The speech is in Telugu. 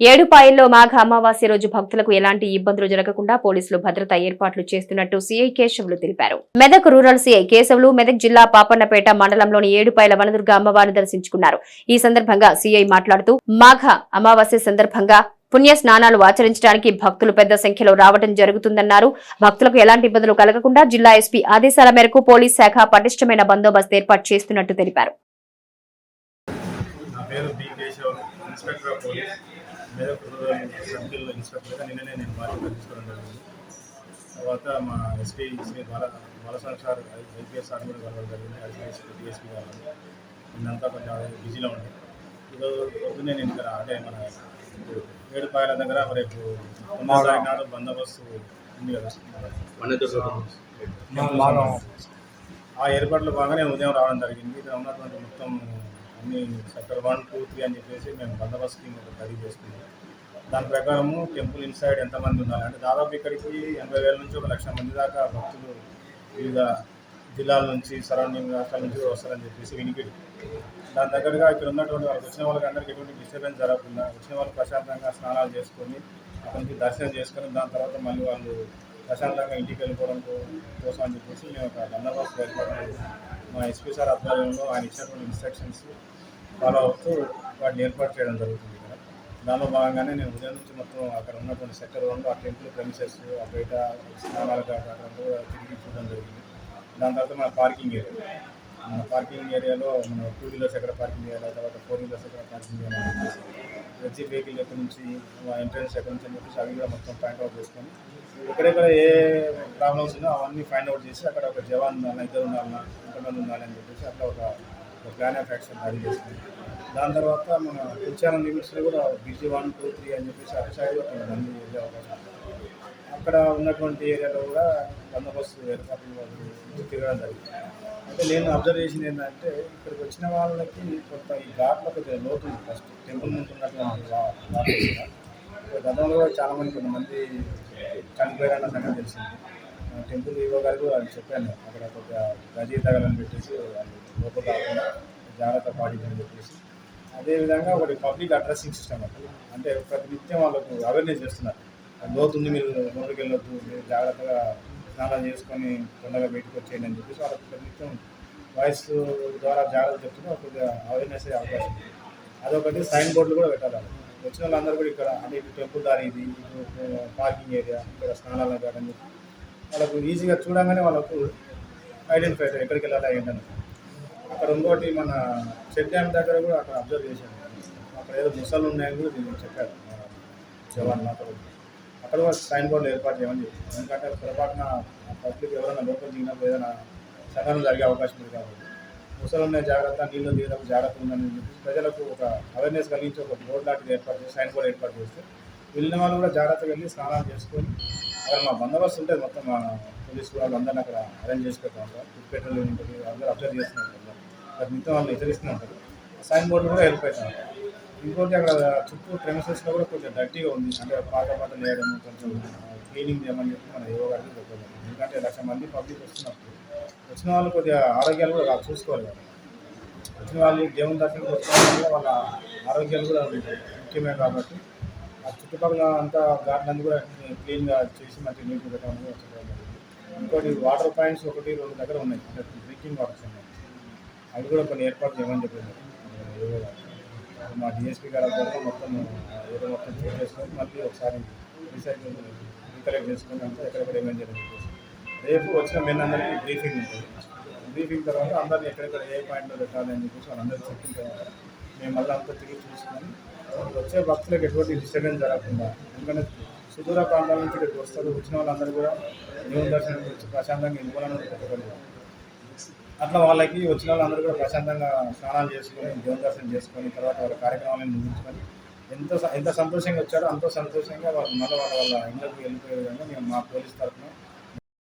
ఏడుపాయల్లో మాఘ అమావాస్య రోజు భక్తులకు ఎలాంటి ఇబ్బందులు జరగకుండా పోలీసులు భద్రతా ఏర్పాట్లు చేస్తున్నట్టు సీఐ కేశవులు తెలిపారు. మెదక్ రూరల్ సీఐ కేశవులు మెదక్ జిల్లా పాపన్నపేట మండలంలోని ఏడుపాయల వనదుర్గ అమ్మవారిని దర్శించుకున్నారు. ఈ సందర్భంగా సీఐ మాట్లాడుతూ మాఘ అమావాస్య సందర్భంగా పుణ్య స్నానాలు ఆచరించడానికి భక్తులు పెద్ద సంఖ్యలో రావడం జరుగుతుందన్నారు. భక్తులకు ఎలాంటి ఇబ్బందులు కలగకుండా జిల్లా ఎస్పీ ఆదేశాల మేరకు పోలీస్ శాఖ పటిష్టమైన బందోబస్తు ఏర్పాటు చేస్తున్నట్టు తెలిపారు. రూరల్ సర్కిల్ ఇన్స్పెక్టర్గా నిన్ననే నేను బాధ్యత తీసుకోవడం జరిగింది. తర్వాత మా SP Shri Bala Balasar sir IPS sir కూడా కలవడం జరిగింది. ఐపీఎస్ డిఎస్పీ గారు నిన్నంతా కొంచెం బిజీలో ఉండే. ఈరోజు పొద్దున్నే నేను ఇక్కడ అంటే మన ఏడుపాయల దగ్గర రేపు నాడు బందోబస్తు ఉంది కదా. ఆ ఏర్పాట్లు నేను ఉదయం రావడం జరిగింది. ఇక్కడ ఉన్నటువంటి మొత్తం అన్ని సెక్టర్ వన్ టూ త్రీ అని చెప్పేసి మేము బందోబస్తు స్కీమ్ ఒకటి రెడీ చేసుకున్నాం. దాని ప్రకారము టెంపుల్ ఇన్సైడ్ ఎంతమంది ఉన్నారు అంటే దాదాపు ఇక్కడికి ఎనభై వేల నుంచి ఒక లక్ష మంది దాకా భక్తులు వివిధ జిల్లాల నుంచి సరౌండింగ్ రాష్ట్రాల నుంచి వస్తారని చెప్పేసి వినికిడి దాని దగ్గరగా ఇక్కడ ఉన్నటువంటి వాళ్ళకి వచ్చిన వాళ్ళకి అందరికీ ఎటువంటి డిస్టర్బెన్స్ జరగకుండా వచ్చిన వాళ్ళు ప్రశాంతంగా స్నానాలు చేసుకొని అక్కడికి దర్శనం చేసుకొని దాని తర్వాత మళ్ళీ వాళ్ళు ప్రశాంతంగా ఇంటికి వెళ్ళిపోవడం కోసం అని చెప్పేసి మేము ఒక బందోబస్తు ఏర్పాటు మా ఎస్పీ సార్ ఆధ్వర్యంలో ఆయన ఇచ్చినటువంటి ఇన్స్ట్రక్షన్స్ ఫాలో అవుతూ వాటిని ఏర్పాటు చేయడం జరుగుతుంది ఇక్కడ. దానిలో భాగంగానే నేను ఉదయం నుంచి మొత్తం అక్కడ ఉన్నటువంటి సెక్టర్ వన్లో ఆ టెంపుల్ ప్రెమిసెస్ ఆ బయట స్నానాలు కాకుండా తిరిగి చూడడం జరిగింది. దాని తర్వాత మన పార్కింగ్ ఏరియా మన పార్కింగ్ ఏరియాలో మన టూ వీలర్స్ ఎక్కడ పార్కింగ్ చేయాలి తర్వాత ఫోర్ వీలర్స్ ఎక్కడ పార్కింగ్ చేయాలి ప్రతి వెహికల్ ఎక్కడి నుంచి ఎంట్రన్స్ ఎక్కడి నుంచి అని చెప్పేసి అవి కూడా మొత్తం పాయింట్ అవుట్ చేసుకొని ఎక్కడెక్కడ ఏ ప్రాబ్లమ్స్ ఉన్నా అవన్నీ ఫైండ్ అవుట్ చేసి అక్కడ ఒక జవాన్ ఉండాలి ఇద్దరు ఉండాలన్నా ఎంతమంది ఉండాలి అని చెప్పేసి అట్లా ఒక ఒక ప్లాన్ ఆఫ్ యాక్షన్ రెడీ చేసుకుంది దాని తర్వాత మన కుల్చారం లిమిట్స్లో కూడా బీజీ వన్ టూ త్రీ అని చెప్పేసి అటు సైడ్ కూడా కొంతమంది వెళ్ళే అవకాశం ఉంది. అక్కడ ఉన్నటువంటి ఏరియాలో కూడా బందోబస్తు ఏర్పాట్లు తిరగడం జరిగింది అంటే నేను అబ్జర్వ్ చేసింది ఏంటంటే ఇక్కడికి వచ్చిన వాళ్ళకి కొంత ఈ ఘాట్లో కొద్దిగా లోతు ఉంది ఫస్ట్ టెంపుల్ ముందు ఉన్నటువంటి గతంలో కూడా చాలా మంది కొంతమంది చనిపోయారన్న సంగతి తెలిసింది. టెంపుల్ ఈవో గారు వాళ్ళు చెప్పాను అక్కడ కొద్దిగా గజీ తగలని పెట్టేసి వాళ్ళు లోపల కాకుండా జాగ్రత్త పాటించని చెప్పేసి. అదేవిధంగా ఒకటి పబ్లిక్ అడ్రస్సింగ్ సిస్టమ్ అక్కడ అంటే ప్రతి నిత్యం వాళ్ళకు అవేర్నెస్ చేస్తున్నారు. లోతుంది మీరు రోడ్డుకి వెళ్ళొద్దు మీరు జాగ్రత్తగా స్నానం చేసుకొని తొందరగా బయటకు వచ్చేయండి అని చెప్పేసి వాళ్ళకి ప్రతి నిత్యం వాయిస్ ద్వారా జాగ్రత్త చెప్తున్నా కొద్దిగా అవేర్నెస్ అయ్యే అవకాశం. ఉంది అదొకటి సైన్ బోర్డులు కూడా పెట్టాలి వచ్చిన వాళ్ళందరూ కూడా ఇక్కడ అంటే ఇటు టెంపుల్ దారి ఇది ఇటు పార్కింగ్ ఏరియా ఇక్కడ స్నానాల గార్డెన్ అని వాళ్ళకు ఈజీగా చూడగానే వాళ్ళకు ఐడెంటిఫై అవుతారు ఎక్కడికి వెళ్ళాలి ఏంటని. అక్కడ ఇంకోటి మన చెక్ డ్యామ్ దగ్గర కూడా అక్కడ అబ్జర్వ్ చేశాను అక్కడ ఏదో ముసలు ఉన్నాయని కూడా దీన్ని చెప్పారు. జవాన్ మాత్రం. అక్కడ కూడా సైన్ బోర్డులు ఏర్పాటు చేయమని చెప్పారు. ఎందుకంటే పొరపాటున పబ్లిక్ ఎవరైనా లోపల దిగినప్పుడు ఏదైనా సంఘటన జరిగే అవకాశం ఉంది కాబట్టి. ముసలు ఉన్న జాగ్రత్త నీళ్ళు దిగేటప్పుడు జాగ్రత్త ఉందని చెప్పి ప్రజలకు ఒక అవేర్నెస్ కలిగించి ఒక బోర్డు లాంటిది ఏర్పాటు చేసి సైన్ బోర్డు ఏర్పాటు చేస్తే వెళ్ళిన వాళ్ళు కూడా జాగ్రత్తగా వెళ్ళి స్నానాలు చేసుకొని అక్కడ మా బందోబస్తు ఉంటుంది మొత్తం మా పోలీసు వాళ్ళు అందరిని అక్కడ అరేంజ్ చేసి పెడతా ఉంటారు ఫుడ్ పెట్రోల్ ఉంటుంది అందరూ అబ్జర్వ్ చేస్తూ ఉంటారు అది మిగతా వాళ్ళు హెచ్చరిస్తూ ఉంటారు. సైన్ బోర్డు కూడా హెల్ప్ అవుతారు ఇంకోటి అక్కడ చుట్టూ ప్రెమిసెస్లో కూడా కొంచెం డర్టీగా ఉంది. అంటే పాత పాటలు వేయడం కొంచెం క్లీనింగ్ చేయమని చెప్పి మన యోగా గారికి ఎందుకంటే లక్ష మంది పబ్లిక్ వస్తున్నప్పుడు వచ్చిన వాళ్ళు కొద్దిగా ఆరోగ్యాలు కూడా చూసుకోవాలి వచ్చిన వాళ్ళు దేవుని దర్శనం వచ్చిన వాళ్ళ ఆరోగ్యాలు కూడా ముఖ్యమే కాబట్టి ఆ చుట్టుపక్కల అంతా గార్డెన్ అంతా కూడా క్లీన్గా చేసి మంచి నీళ్ళు పెట్టడం కూడా ఇంకోటి వాటర్ పాయింట్స్ ఒకటి రెండు దగ్గర ఉన్నాయి. అంటే డ్రింకింగ్ వాటర్స్ ఉన్నాయి. అవి కూడా కొన్ని ఏర్పాటు చేయమని చెప్పారు. మా డిఎస్పీ గారు ఆధ్వర్యంలో మొత్తం ఏదో మొత్తం చేసుకొని మళ్ళీ ఒకసారి రీసైకిల్ రీకలెక్ట్ చేసుకుని అంతా ఎక్కడెక్కడ ఏమేమి జరిగింది రేపు వచ్చిన మెయిన్ అందరికీ బ్రీఫింగ్ ఉంటుంది. బ్రీఫింగ్ తర్వాత అందరినీ ఎక్కడెక్కడ ఏ పాయింట్లో పెట్టాలి అని చెప్పేసి వాళ్ళందరూ చెప్పిన తర్వాత మేము మళ్ళీ అంతా తిరిగి చూసుకొని వచ్చే భక్తులకు ఎటువంటి డిస్టర్బెన్స్ జరగకుండా ఎందుకంటే సుదూర ప్రాంతాల నుంచి ఇక్కడికి వస్తారు వచ్చిన వాళ్ళందరూ కూడా దేవుని దర్శనం వచ్చి ప్రశాంతంగా వెళ్ళిపోవాలని పెట్టుకోలేదు అట్లా వాళ్ళకి వచ్చిన వాళ్ళందరూ కూడా ప్రశాంతంగా స్నానాలు చేసుకొని దేవుని దర్శనం చేసుకొని తర్వాత వాళ్ళ కార్యక్రమాలను ముగించుకొని ఎంత ఎంత సంతోషంగా వచ్చారో అంత సంతోషంగా వాళ్ళు మళ్ళీ వాళ్ళ వాళ్ళ ఇళ్ళకి వెళ్ళిపోయే విధంగా మేము మా పోలీస్ తరఫున